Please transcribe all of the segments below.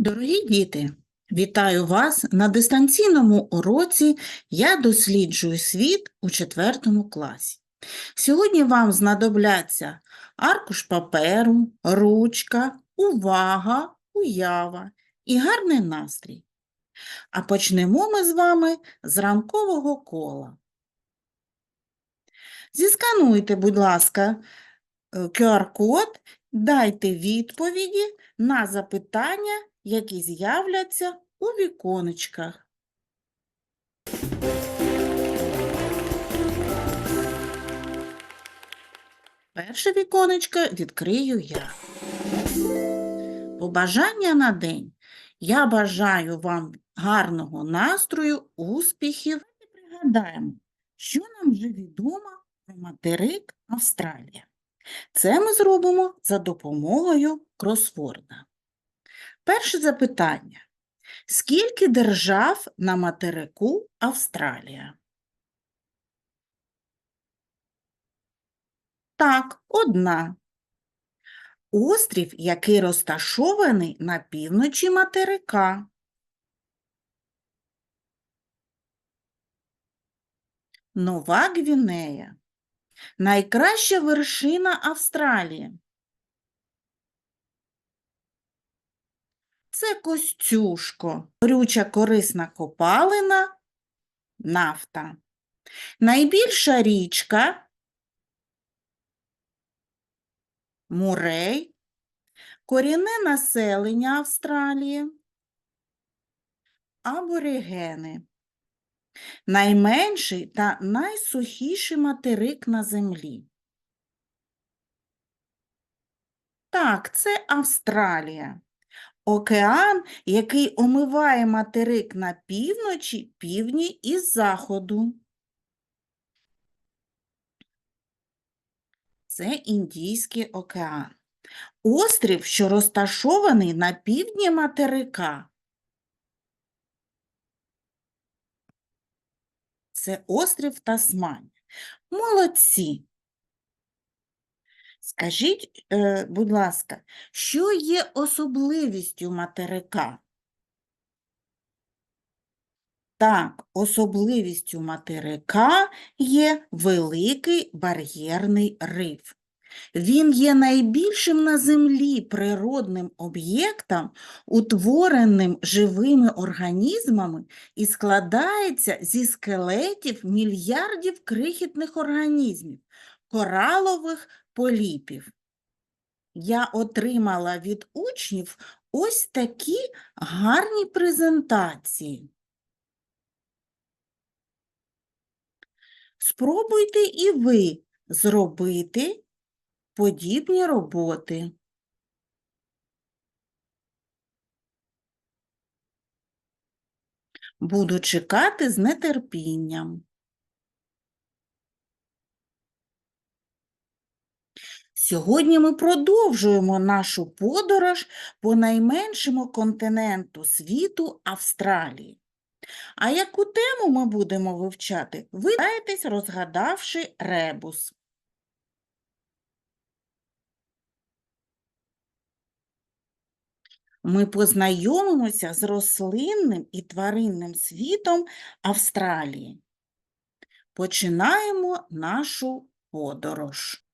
Дорогі діти, вітаю вас на дистанційному уроці Я досліджую світ у четвертому класі. Сьогодні вам знадобляться аркуш паперу, ручка, увага, уява і гарний настрій. А почнемо ми з вами з ранкового кола. Зіскануйте, будь ласка, е, QR-код, дайте відповіді на запитання, які з'являться у віконечках. Перше віконечко відкрию я. Побажання на день. Я бажаю вам гарного настрою, успіхів. Пригадаємо, що нам вже відомо про материк Австралія. Це ми зробимо за допомогою кросворда. Перше запитання. Скільки держав на материку Австралія? Так, одна. Острів, який розташований на півночі материка. Нова Гвінея. Найкраща вершина Австралії. Це Костюшко, горюча корисна копалина, нафта. Найбільша річка Мурей, корінне населення Австралії, аборигени. Найменший та найсухіший материк на землі. Так, це Австралія. Океан, який омиває материк на півночі, півдні і заходу. Це Індійський океан. Острів, що розташований на півдні материка. Це острів Тасманія. Молодці. Скажіть, е, будь ласка, що є особливістю материка? Так, особливістю материка є великий бар'єрний риф. Він є найбільшим на землі природним об'єктом, утвореним живими організмами і складається зі скелетів мільярдів крихітних організмів, коралових поліпів. Я отримала від учнів ось такі гарні презентації. Спробуйте і ви зробити подібні роботи. Буду чекати з нетерпінням. Сьогодні ми продовжуємо нашу подорож по найменшому континенту світу Австралії. А яку тему ми будемо вивчати, ви розгадавши ребус. Ми познайомимося з рослинним і тваринним світом Австралії. Починаємо нашу подорож.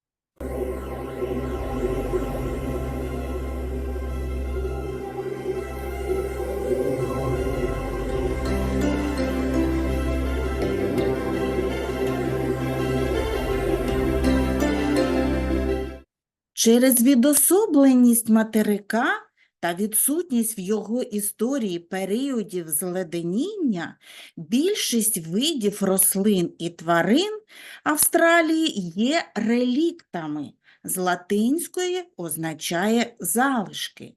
Через відособленість материка та відсутність в його історії періодів зледеніння, більшість видів рослин і тварин Австралії є реліктами. З латинської означає залишки.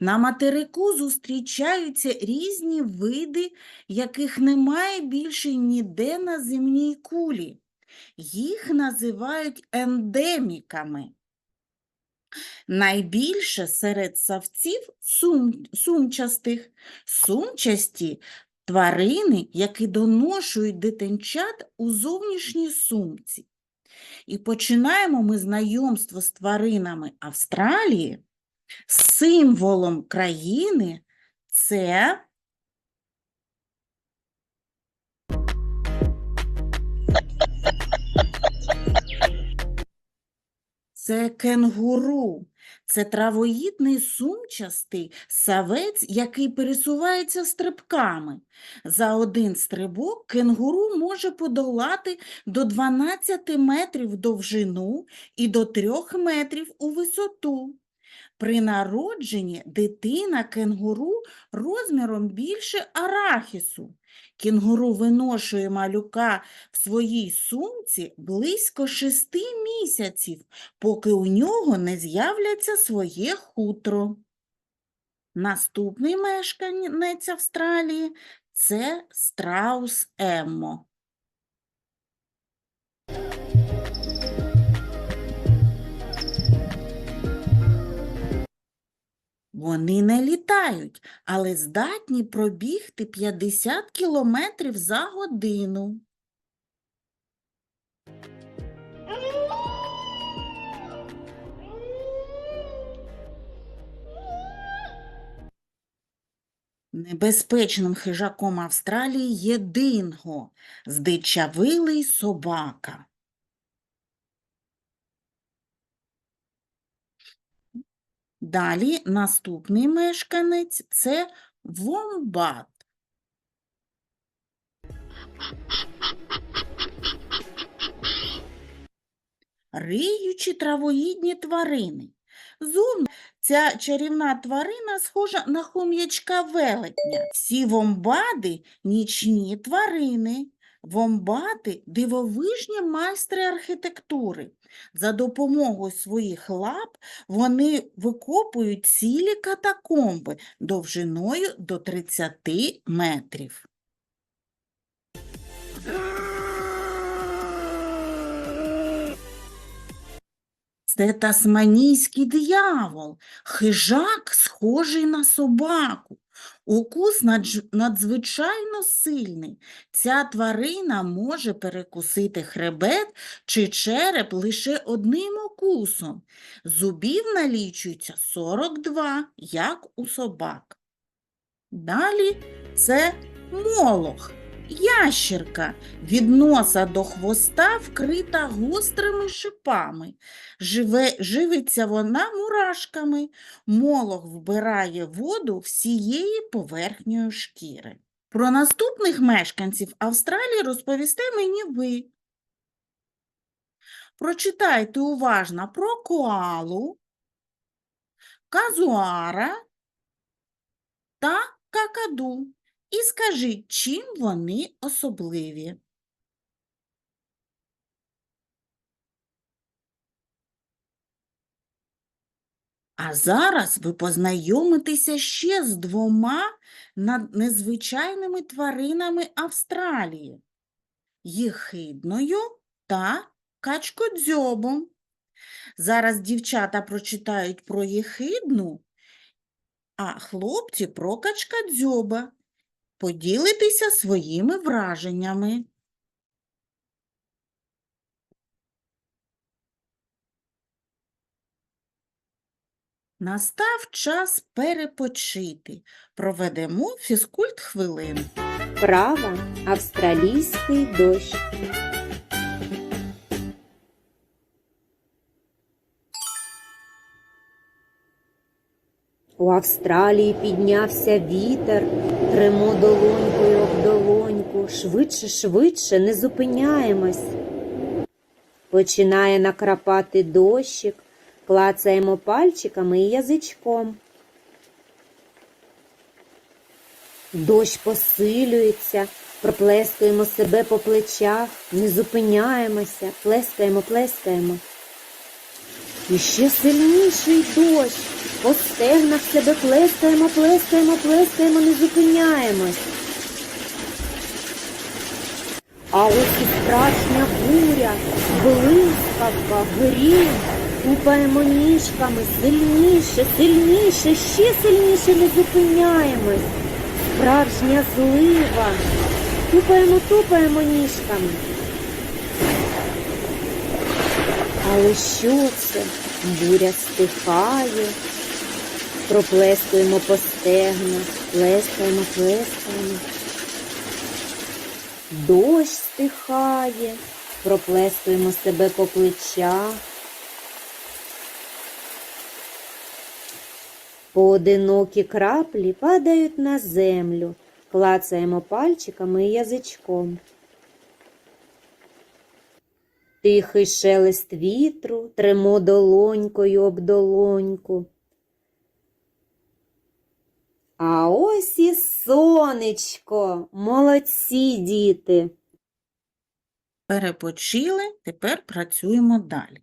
На материку зустрічаються різні види, яких немає більше ніде на земній кулі. Їх називають ендеміками. Найбільше серед савців сум, сумчастих. Сумчасті тварини, які доношують дитинчат у зовнішній сумці. І починаємо ми знайомство з тваринами Австралії, символом країни Це Це кенгуру. Це травоїдний сумчастий савець, який пересувається стрибками. За один стрибок кенгуру може подолати до 12 метрів довжину і до 3 метрів у висоту. При народженні дитина кенгуру розміром більше арахісу. Кенгуру виношує малюка в своїй сумці близько шести місяців, поки у нього не з'являться своє хутро. Наступний мешканець Австралії – це страус Еммо. Вони не літають, але здатні пробігти 50 кілометрів за годину. Небезпечним хижаком Австралії є динго, здичавилий собака. Далі наступний мешканець – це вомбат. Риючі травоїдні тварини. Зум ця чарівна тварина схожа на хом'ячка велетня. Всі вомбади – нічні тварини. Вомбати – дивовижні майстри архітектури. За допомогою своїх лап вони викопують цілі катакомби довжиною до 30 метрів. Це тасманійський диявол, хижак, схожий на собаку. Укус надзвичайно сильний. Ця тварина може перекусити хребет чи череп лише одним укусом. Зубів налічується 42, як у собак. Далі це молох, ящерка, від носа до хвоста вкрита гострими шипами. Живе, живиться вона мурашками. Молох вбирає воду всієї поверхньою шкіри. Про наступних мешканців Австралії розповісте мені ви. Прочитайте уважно про коалу, казуара та какаду і скажіть, чим вони особливі. А зараз ви познайомитеся ще з двома незвичайними тваринами Австралії – єхидною та качкодзьобом. Зараз дівчата прочитають про єхидну, а хлопці про качкадзьоба. Поділитися своїми враженнями. Настав час перепочити. Проведемо фізкульт хвилин. Права австралійський дощ. У Австралії піднявся вітер, тремо долонькою об долоньку, швидше, швидше не зупиняємось. Починає накрапати дощик, клацаємо пальчиками і язичком. Дощ посилюється, проплескуємо себе по плечах, не зупиняємося, плескаємо, плескаємо. І ще сильніший дощ. По стегнах себе плескаємо, плескаємо, плескаємо, не зупиняємось. А ось і справжня буря, блискавка, грім. Тупаємо ніжками сильніше, сильніше, ще сильніше не зупиняємось. Справжня злива. Тупаємо, тупаємо ніжками. Але що це? Буря стихає, проплескуємо по стегнах, Плескаємо, плескаємо. Дощ стихає, проплескуємо себе по плечах. Поодинокі краплі падають на землю, клацаємо пальчиками і язичком. Тихий шелест вітру тремо долонькою об долоньку. А ось і сонечко, молодці діти. Перепочили, тепер працюємо далі.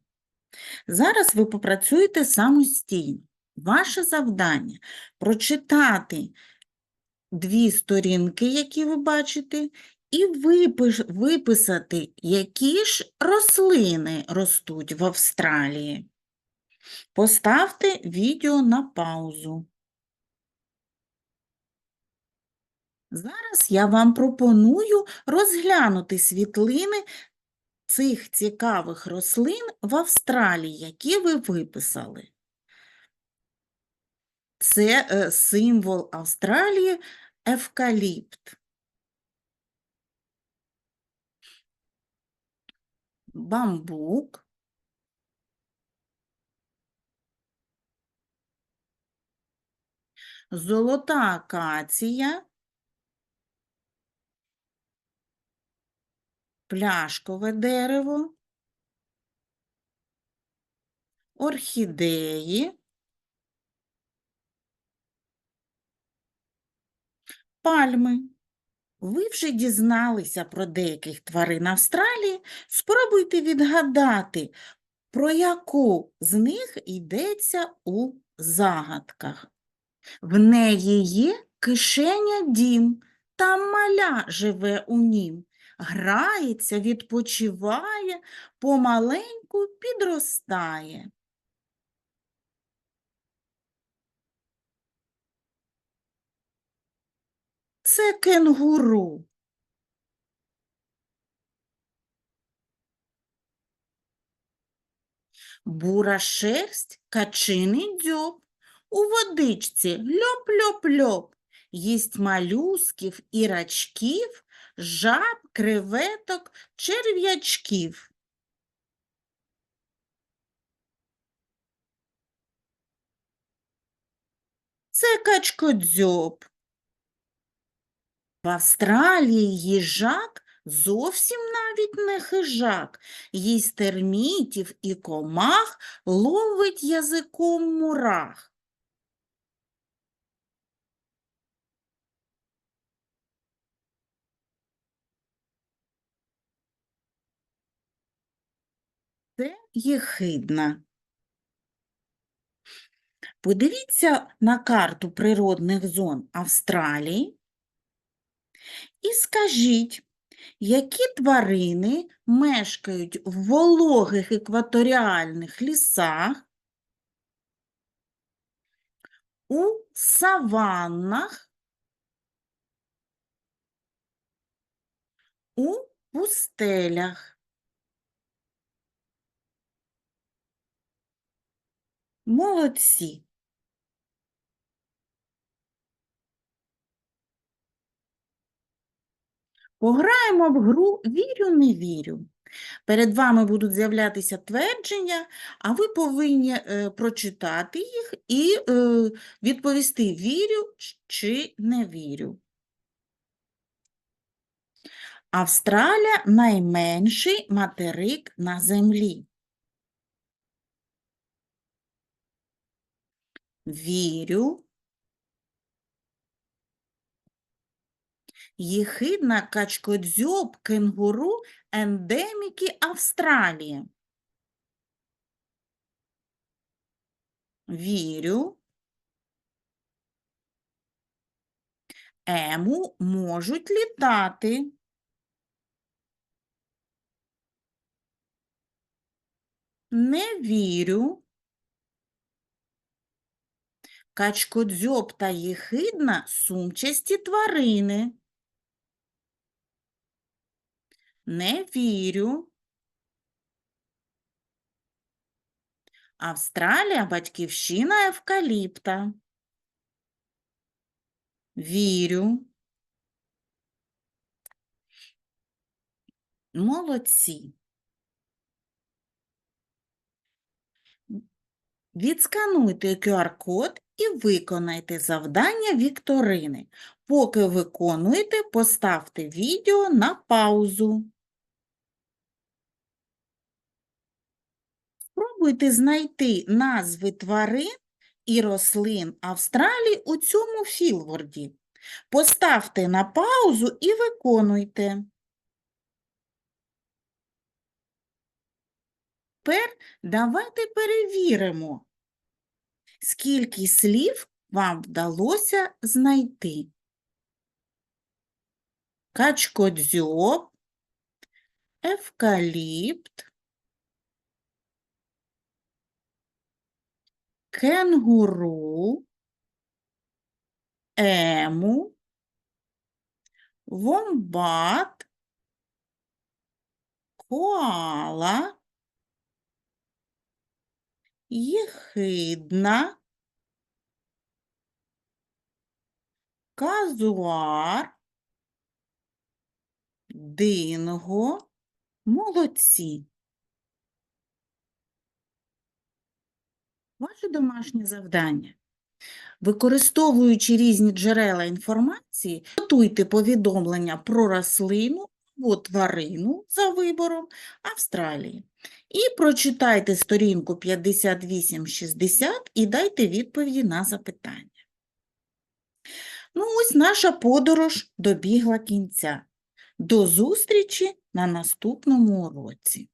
Зараз ви попрацюєте самостійно. Ваше завдання прочитати дві сторінки, які ви бачите, і виписати, які ж рослини ростуть в Австралії. Поставте відео на паузу. Зараз я вам пропоную розглянути світлини цих цікавих рослин в Австралії, які ви виписали. Це е, символ Австралії евкаліпт. Бамбук. Золота акація. Пляшкове дерево. Орхідеї. Пальми. Ви вже дізналися про деяких тварин Австралії. Спробуйте відгадати, про яку з них йдеться у загадках. В неї є кишеня дім, там маля живе у нім. Грається, відпочиває, помаленьку підростає. Це кенгуру. Бура шерсть, качиний дзьоб. У водичці льоп-льоп-льоп. Їсть малюсків і рачків, жаб, креветок, черв'ячків. Це качкодзьоб. В Австралії їжак зовсім навіть не хижак. Їсть термітів і комах, ловить язиком мурах. Це єхидна. Подивіться на карту природних зон Австралії і скажіть, які тварини мешкають в вологих екваторіальних лісах, у саваннах, у пустелях? Молодці. Пограємо в гру «Вірю, не вірю». Перед вами будуть з'являтися твердження, а ви повинні е, прочитати їх і е, відповісти «вірю» чи «не вірю». Австралія – найменший материк на землі. Вірю. Єхидна качкодзьоб кенгуру ендеміки Австралії. Вірю. Ему можуть літати. Не вірю. Качкодзьоб та єхидна – сумчасті тварини. Не вірю. Австралія – батьківщина евкаліпта. Вірю. Молодці. Відскануйте QR-код і виконайте завдання вікторини. Поки виконуєте, поставте відео на паузу. Спробуйте знайти назви тварин і рослин Австралії у цьому філворді. Поставте на паузу і виконуйте. Тепер давайте перевіримо, скільки слів вам вдалося знайти. Качкодзьоб, евкаліпт, кенгуру, ему, вомбат, коала, єхидна, казуар, динго, молодці. Ваше домашнє завдання. Використовуючи різні джерела інформації, готуйте повідомлення про рослину або тварину за вибором Австралії. І прочитайте сторінку 58-60 і дайте відповіді на запитання. Ну, ось наша подорож добігла кінця. До зустрічі на наступному уроці.